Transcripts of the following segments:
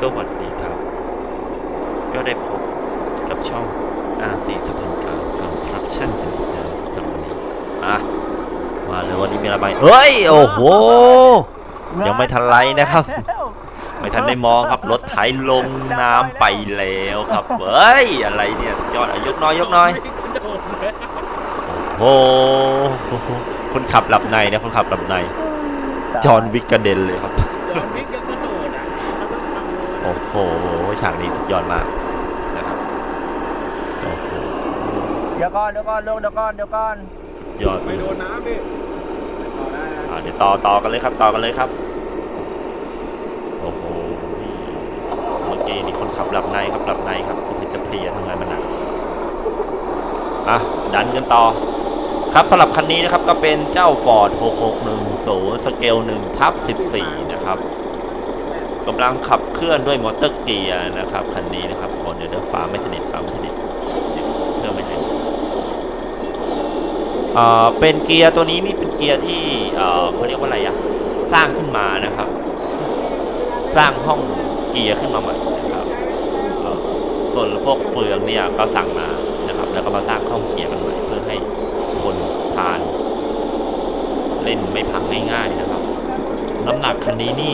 สวัสดีครับ ก็ได้พบกับช่อง R4 สพันกาคอนสตรักชั่นกันอีกแล้วสำหรับวันนี้อะมาเลยวันนี้มีอะไรบ้างเฮ้ย โอ้โห ยังไม่ทันไรนะครับ ไม่ทันได้มองครับ รถไถลงน้ำไปแล้วครับ เฮ้ย อะไรเนี่ยสุดยอดอะยกน้อยยกน้อย โอ้โหคนขับหลับในนะคนขับหลับใน จอห์นวิกกระเด็นเลยครับ จอห์นวิกกระโดดอะ โอ้โหฉากนี้สุดยอดมากนะครับโอ้โหเดี๋ยวก่อนเดี๋ยวก่อนลงเดี๋ยวก่อนเดี๋ยวก่อนสุดยอดไม่เลยโดนน้ำพี่ต่อได้นะอ่าเดี๋ยวต่อต่อกันเลยครับต่อกันเลยครับโอ้โหเมื่อกี้นี่คนขับหลับในครับหลับในครับสุดๆจะเพลียทำงานมาหนักอะดันกันต่อ ครับสำหรับคันนี้นะครับก็เป็นเจ้า Ford 6610สเกล1ทับ14 นะครับ กำลังขับเคลื่อนด้วยมอเตอร์เกียร์นะครับคันนี้นะครับบนเดี๋ยวเดี๋ยวฟ้าไม่สนิทฟ้าไม่สนิทเครื่องไม่แรงอ่าเป็นเกียร์ตัวนี้นี่เป็นเกียร์ที่เอ่อเขาเรียกว่าอะไรอะสร้างขึ้นมานะครับ สร้างห้องเกียร์ขึ้นมาใหม่นะครับส่วนพวกเฟืองเนี่ยก็สั่งมานะครับ แล้วก็มาสร้างห้องเกียร์กันใหม่เพื่อให้คนทาน เล่นไม่พังง่ายๆนะครับน้ำหนักคันนี้นี่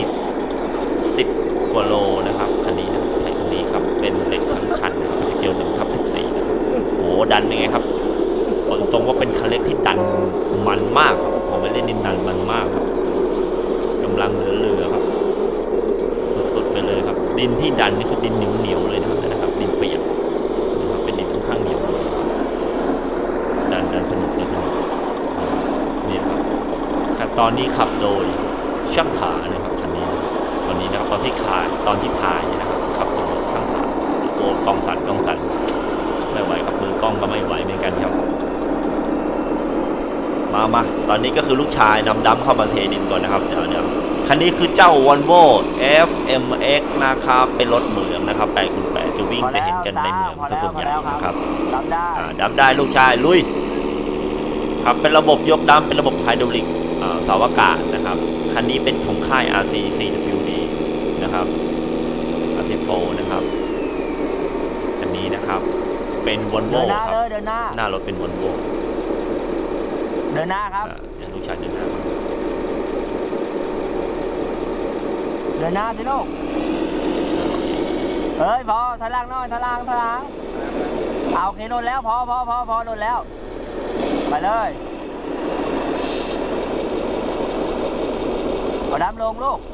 10กว่าโลนะครับคันนี้นะครับไทยคันนี้ครับเป็นเหล็กทั้งคันนะครับสเกลหนึ่งทับสิบสี่นะครับโหดันยังไงครับบอกตรงว่าเป็นคันเล็กที่ดันมันมากครับผมไปเล่นนินดันมันมากครับกำลังเหลือๆครับ สุดๆไปเลยครับ ดินที่ดันนี่คือดินเหนียวๆเลยนะครับนะครับ ดินเปียกนะครับเป็นดินค่อนข้างเหนียวเลยดันดันสนุกเลยสนุกนี่ครับตอนนี้ขับโดยช่างขานะครับคันนี้นะครับต อนนี้นะครับตอนที่ขายตอนที่ถ่ายเนี่ยนะครับขับโดยช่างขาโอ้กล้องสั่นกล้องสั่นไม่ไหวครับมือกล้องก็ไม่ไหวเหมือนกันครับ มามาตอนนี้ก็คือลูกชายนำดำเข้ามาเทดินก่อนนะครับเดี๋ยวเดี๋ยวคันนี้คือเจ้า Volvo FMX นะครับเป็นรถเหมืองนะครับ8คูณ8จะวิ่งจะเห็นกันในเมืองซะส่วนใหญ่นะครับจำได้อ่าดำได้ลูกชายลุยครับเป็นระบบยกดำเป็นระบบไฮดรอลิกอ่าเสาอากาศนะครับ คันนี้เป็นของค่าย RC CWD นะครับ RC4 นะครับคันนี้นะครับ เป็นเดิ Volvo นหน้าครัเลบยเดินหน้า หน้ารถเป็น Volvo เดินหน้าครับอ่าเดี๋ยวลูกชายเดินหน้ามาเดินหน้าสิลูกเฮ้ยพอถอยหล่างหน่อยถอยหล่างถอยหล่างเอาโอเคโดนแล้วพอพอพอพอโดนแล้ว ไปเลยเอาดำลงลูกเก็บ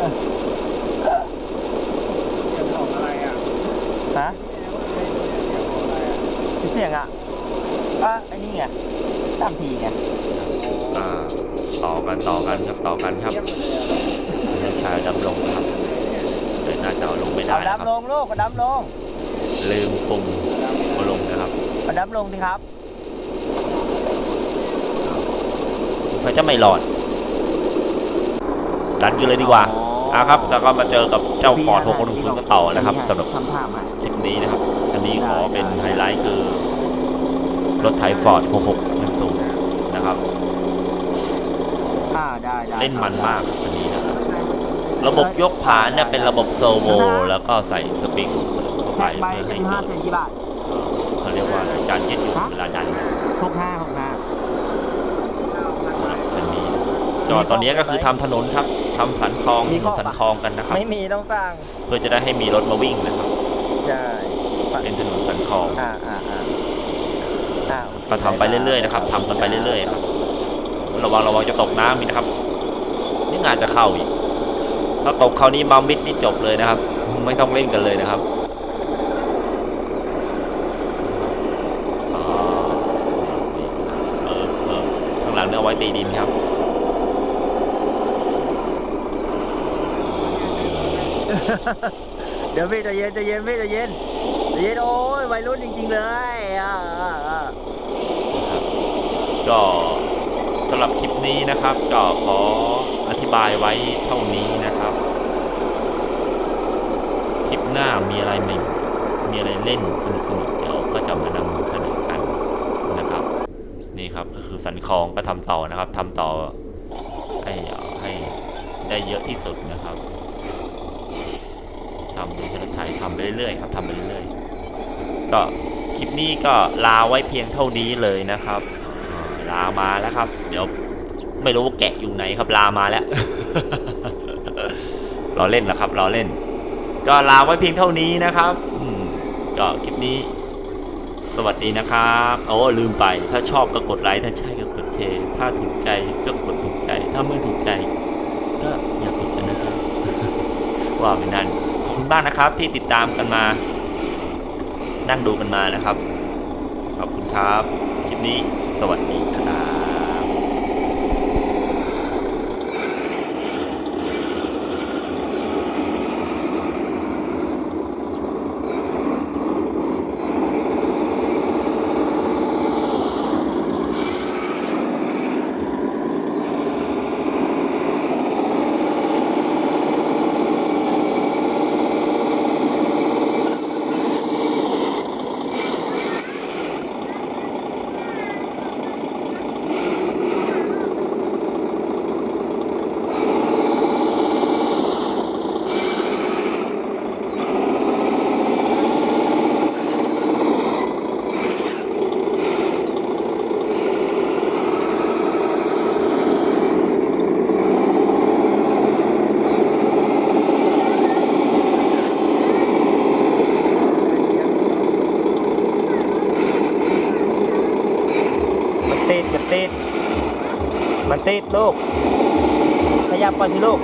ของอะไรอะฮะเก็บของอะไรอะชิดเสียงอะก็ไอ้นี่ไงตามทีไงอ่าต่อกันต่อกันครับต่อกันครับเทียบกันเลยอะลูกชายดำลงนะครับเดี๋ยวน่าจะเอาลงไม่ได้เอานะครับดำลงลูกเอาดำลงลืมปุ่มเอาลงนะครับเอาดำลงสิครับสงสัยจะไม่รอดดันกันเลยดีกว่าอ่ะครับ แล้วก็มาเจอกับเจ้าฟอร์ด610กันต่อนะครับสำหรับคำถามอะคลิปนี้นะครับคันนี้ขอเป็นไฮไลท์คือ รถไถฟอร์ด6610 นะครับอ่าได้ได้เล่นมันมากครับคันนี้นะครับ ระบบยกผานเนี่ยเป็นระบบเซอร์โวแล้วก็ใส่สปริงเสริมเข้าไปไปเพื่อให้ห้าเกิดเซนกี่บาทเอ่อเขาเรียกว่าอะไรการยืดหยุ่นเวลาดันหกห้าหกห้าสำหรับคันนี้นะครับจอดตอนนี้ก็คือทำถนนครับ ทำสันคลองถนนสันคลองกันนะครับ ไม่มีต้องสั่งเพื่อจะได้ให้มีรถมาวิ่งนะครับ ใช่เป็นถนนสันคลองอ่าอ่าอ่าอ่าก็ทำไปเรื่อยๆนะครับทำกันไปเรื่อยๆครับระวังระวังจะตกน้ำอีกนะครับนี่งานจะเข้าอีก ถ้าตกคราวนี้มามิดนี่จบเลยนะครับ ไม่ต้องเล่นกันเลยนะครับอ่าเออเออข้างหลังเนี่ยเอาไว้ตีดินครับ เดี๋ยวพี่จะเย็นจะเย็นพี่จะเย็นจะเย็นโอ้ยวัยรุ่นจริง ๆ เลยอ่าก็สำหรับคลิปนี้นะครับ ก็ขออธิบายไว้เท่านี้นะครับ คลิปหน้ามีอะไรใหม่มีอะไรเล่นสนุกสนุกๆเดี๋ยวก็จะมานำเสนอกันนะครับ นี่ครับก็คือสันคลองก็ทำต่อนะครับทำต่อให้ให้ได้เยอะที่สุดนะครับ ทำโดยใช้รถไถทำไปเรื่อยๆครับทำไปเรื่อยๆก็คลิปนี้ก็ลาไว้เพียงเท่านี้เลยนะครับลามาแล้วครับ เดี๋ยวไม่รู้ว่าแกะอยู่ไหนครับลามาแล้วราเล่นนะครับราเล่น ก็ลาไว้เพียงเท่านี้นะครับก็คลิปนี้ สวัสดีนะครับโอ้ลืมไป ถ้าชอบก็กดไลค์ถ้าใช่ก็กดแชร์ถ้าถูกใจก็กดถูกใจ ถ้าไม่ถูกใจ ก็อย่ากดกันนะจ๊ะว่าไปนั่น คุณมากนะครับ ที่ติดตามกันมา นั่งดูกันมานะครับ ขอบคุณครับ คลิปนี้สวัสดีครับ มัน ติดมันติดมันติดลูกขยับก่อนสิลูก